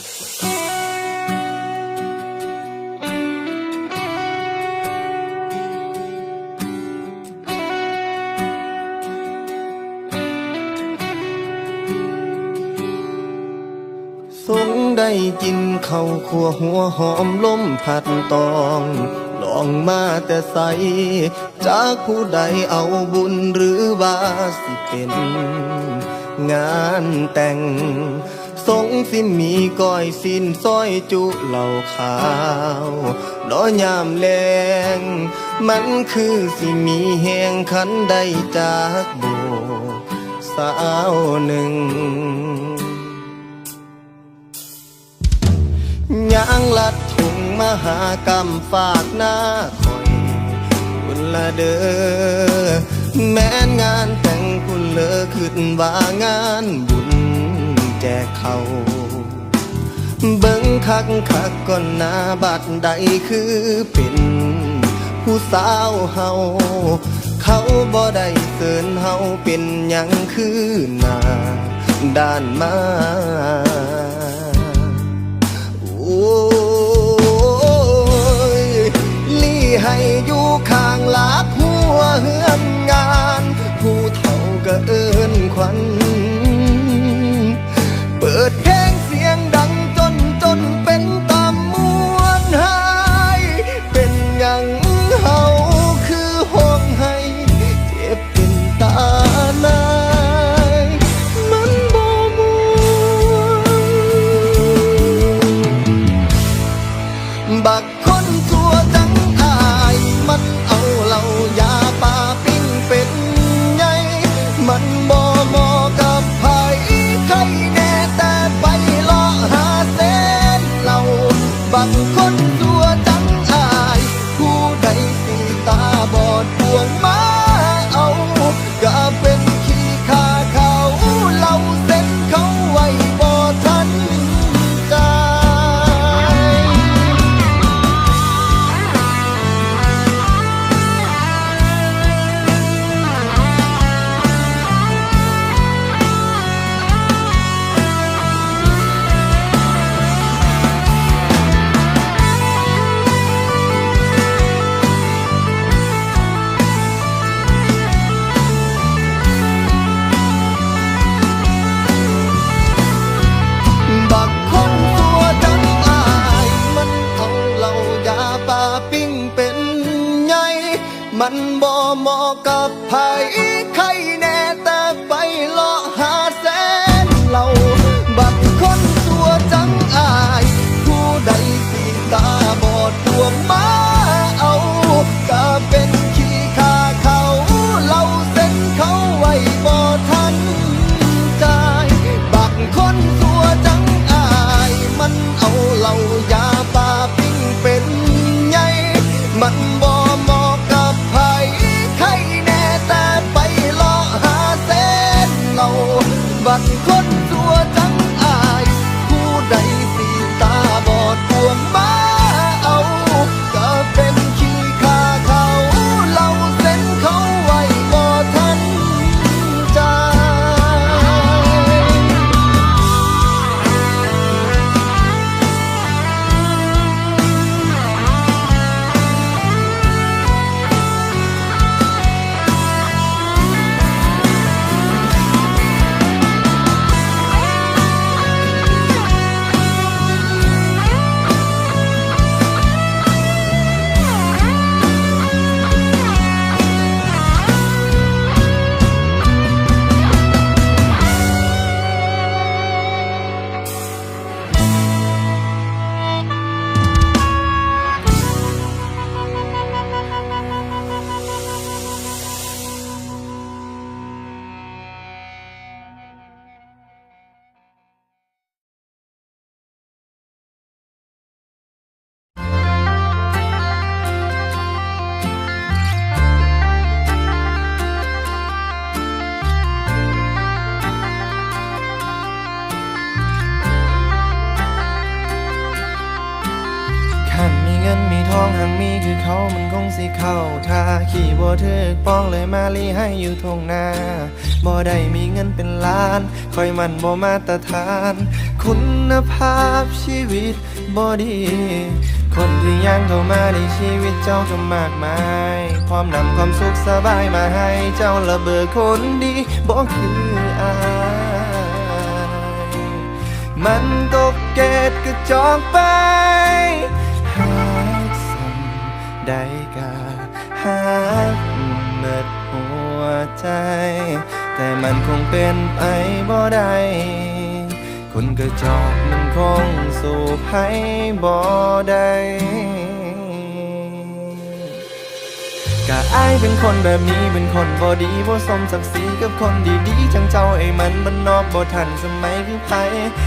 สงได้กินข้าวขัวหัวหอมล้มผัดตองลองมาแต่ใสจากผู้ใดเอาบุญหรือบาสิเป็น งานแต่ง สงสิ้นมีก้อยสิ้นส้อยจุเหล่าขาวดอยามแรงมันคือสิมีแหงขันได้จากโบสาวหนึ่งยางลัดถุงมหากรรมฝากหน้าคอยคุณละเดอ้แม้นงานแต่งคุณเลอขึ้นว่างานบุญ แจกเขาเบิ้งคักคักก็นนาบัดใดคือเป็นผู้สาวเฮาเขาบ่ได้เสินเฮาเป็นยังคือนาด้านมา เธอป้องเลยมาลีให้อยู่ทงนาบ่ได้มีเงินเป็นล้านคอยมันบ่มาตรฐาน คุณภาพชีวิตบ่ดี คนที่ย่างเข้ามาในชีวิตเจ้าก็มากมายพร้อมนำความสุขสบายมาให้เจ้าละเบอคนดีบ่คืออายมันตกเกตก็จองไปหากสั่ได้กาหาก เบิดหัวใจ แต่มันคงเป็นไปบ่ได้คนกระจอกมันคงสู่ให้บ่ได้ กะอายเป็นคนแบบนี้เป็นคนบ่ดีบ่สมศักดิ์ศรีกับคนดีๆจังเจ้าไอ้มันมันนอกบ่ทันสมัยคือไผ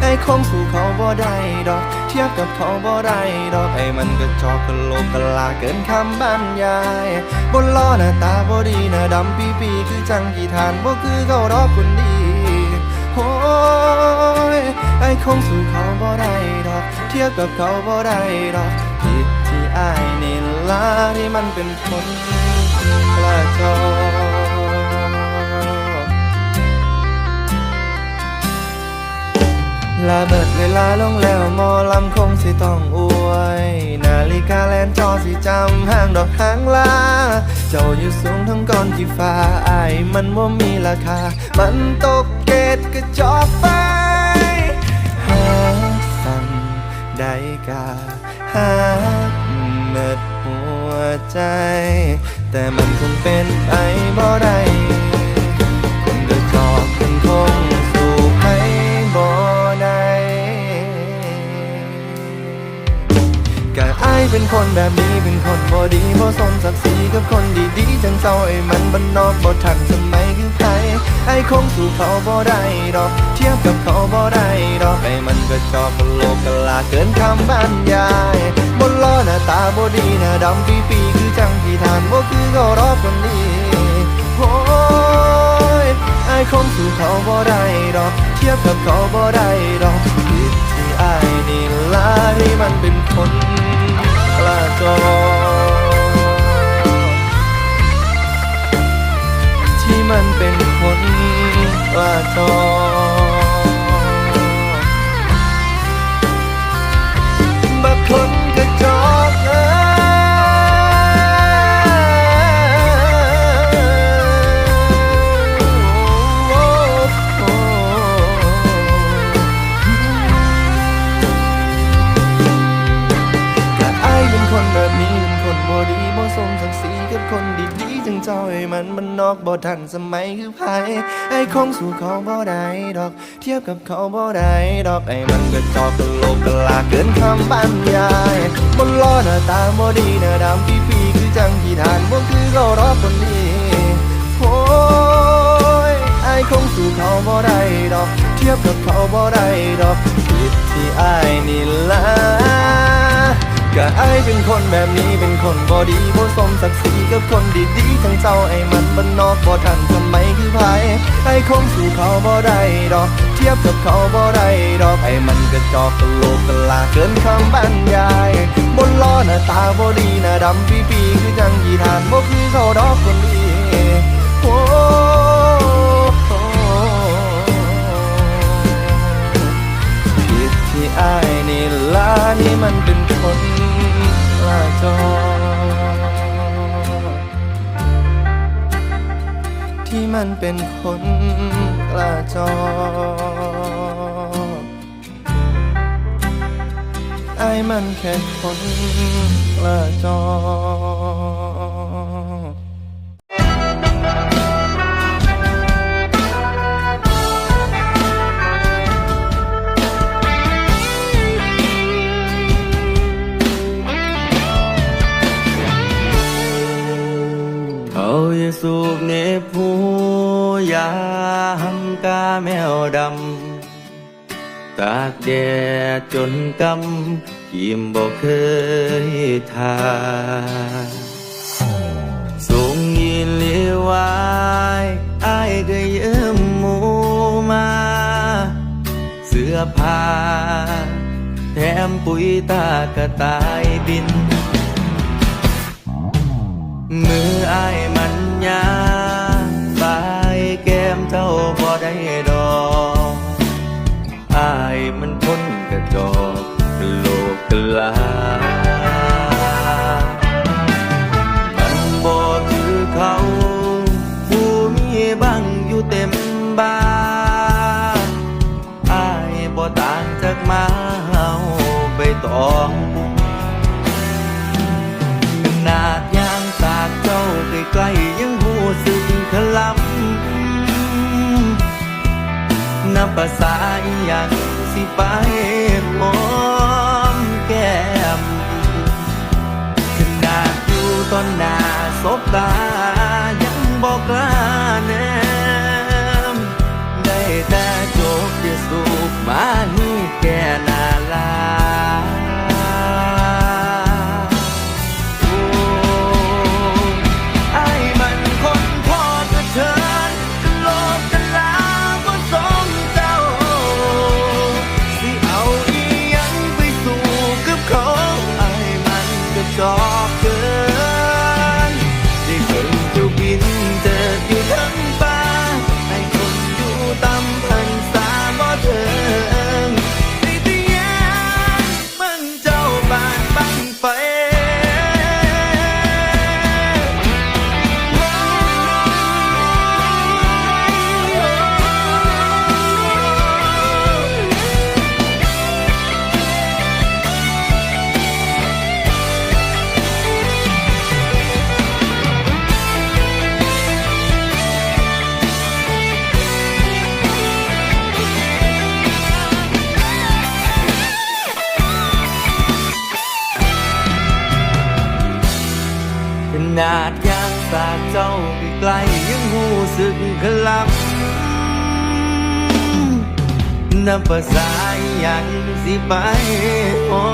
ไอ้คงสู่เขาบ่ได้ดอก เทียบกับเขาบ่ได้ดอกไอ้มันก็จอกกะโลกกะลาเกินคำบรรยายบนล้อหน้าตาบ่ดีหน้าดำปีปีๆคือจังกี่ทานบ่คือเขาดอกคนดีโอ้ยไอ้คงสู่เขาบ่ได้ดอก เทียบกับเขาบ่ได้ดอกผิดที่อายนี่ ล่ะที่มันเป็นคนกระจอลาเบิดเวลาลงแล้วมอลำคงสิต้องอวย นาฬิกาแลนจอสิจำห้างดอกหางลา เจ้าอยู่สูงทั้งก้อนที่ฟ้าอายมันว่ามีราคา มันตกเกตกระจอกไปหาสั่งได้กาหา ใจ แต่มันคงเป็นไปบ่ได้ เป็นคนแบบนี้เป็นคนบ่ดีบ่สมศักดิ์ศรีกับคนดีๆจังเจ้าไอ้มันบันนอกบ่ทันสมัยคือใครไอ้คงสู่เขาบ่ได้ดอก เทียบกับเขาบ่ได้ดอกไอ้มันก็จอกกโลกกลาเกินคำบรรยายบนล้อหน้าตาบ่ดีหน้าดำปีปีคือจังที่ทานบ่คือเขารอบคนนี้โอ้ยไอ้คงสู่เขาบ่ได้ดอก เทียบกับเขาบ่ได้ดอกผิดที่ไอายนี่ละที่มันเป็นคน กระจอที่มันเป็นคนกระจอ มันมันนอกบ่ทันสมัยคือไผไอ้คงสู่เขาบ่ได้ดอก เทียบกับเขาบ่ได้ดอกไอ้มันก็จอกกะโหลกกะลาเกินคำบรรยายบนล้อหน้าตาบ่ดีหน้าดำปีปีๆคือจังที่ทานบ่คือเขารอคนนี้โอ้ยไอ้คงสู่เขาบ่ได้ดอก เทียบกับเขาบ่ได้ดอกผิดที่ไอายนี่ละ ก็ไอเป็นคนแบบนี้เป็นคนบ่ดีบ่สมศักดิ์ศรีกับคนดีๆทั้งเจ้าไอ้มันบ้นนอกบ่ทันสมัยคือไผไอ้คงสู่เขาบ่ได้ดอก เทียบกับเขาบ่ได้ดอกไอ้มันก็จอกกะโลกกะลาเกินคำบรรยายบนล้อหน้าตาบ่ดีหน้าดำปีปีๆคือจังยีทานบ่คือเขาดอกคนดีโอ้ อายนี่ล่ะนี่มันเป็นคนกระจอที่มันเป็นคนกระจอไอ้มันแค่คนกระจอ ยามกาแมวดำ ตากแดดจนกำยิมบอกเคยทาส่งยินเลียวายอายก็ยืมหมูมา เสื้อผ้าแถมปุ๋ยตากระต่ายบิน มืออายมันยา ดอกโลกลา มันบอกคือเขาผู้มีบังอยู่เต็มบ้านอายบ่ต่างจากมาเฮาไปตองขนาดยางตากเจ้าใกล้ๆยังหูสึกคลำนับภาษาอีหยังสิไป น้ำภาษาอย่างสิไปหอ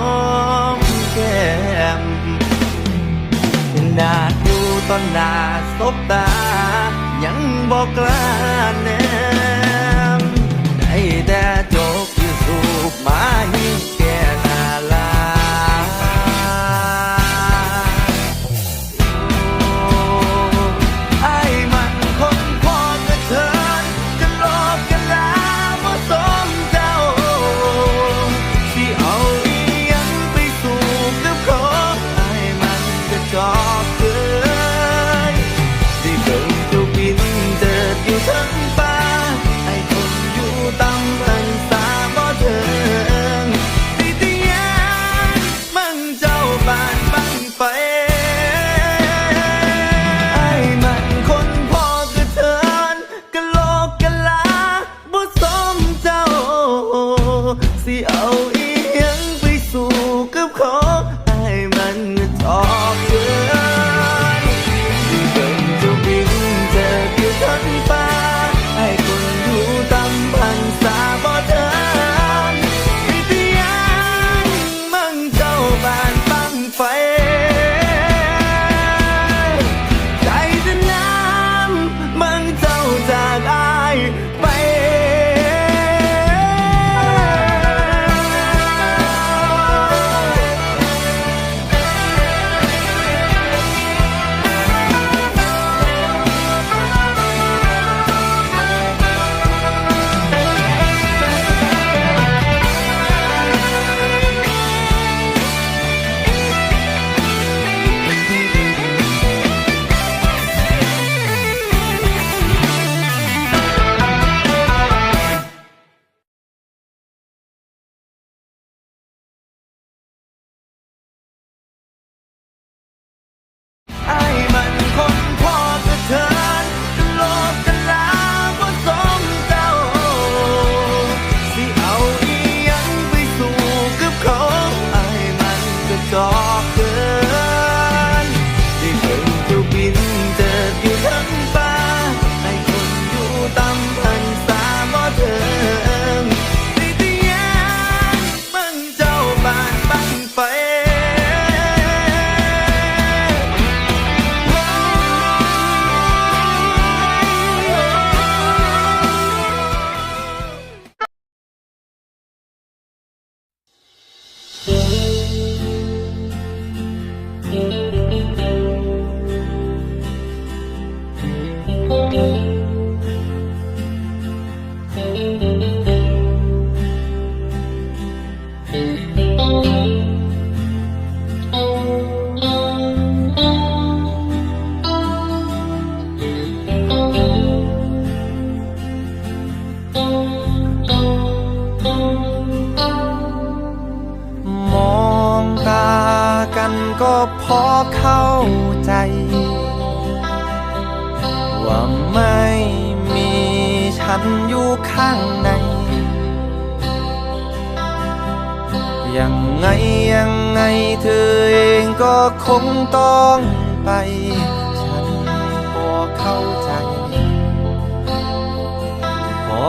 มแก้มนาดูตอนนาสบตา ยังบอกกล้าแนมได้แต่จบอยู่สูบมาหิ gone.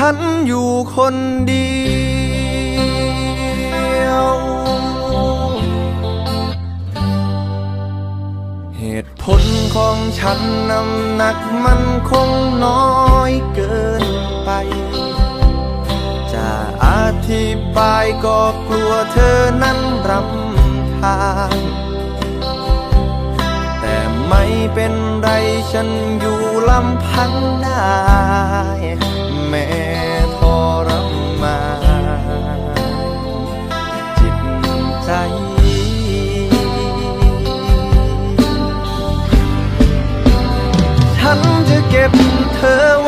ฉันอยู่คนเดียว เหตุผลของฉันน้ำหนักมันคงน้อยเกินไป จะอธิบายก็กลัวเธอนั้นรำคาญแต่ไม่เป็นไรฉันอยู่ลำพังได้ แม้ทรมานจิตใจ ฉันจะเก็บเธอไว้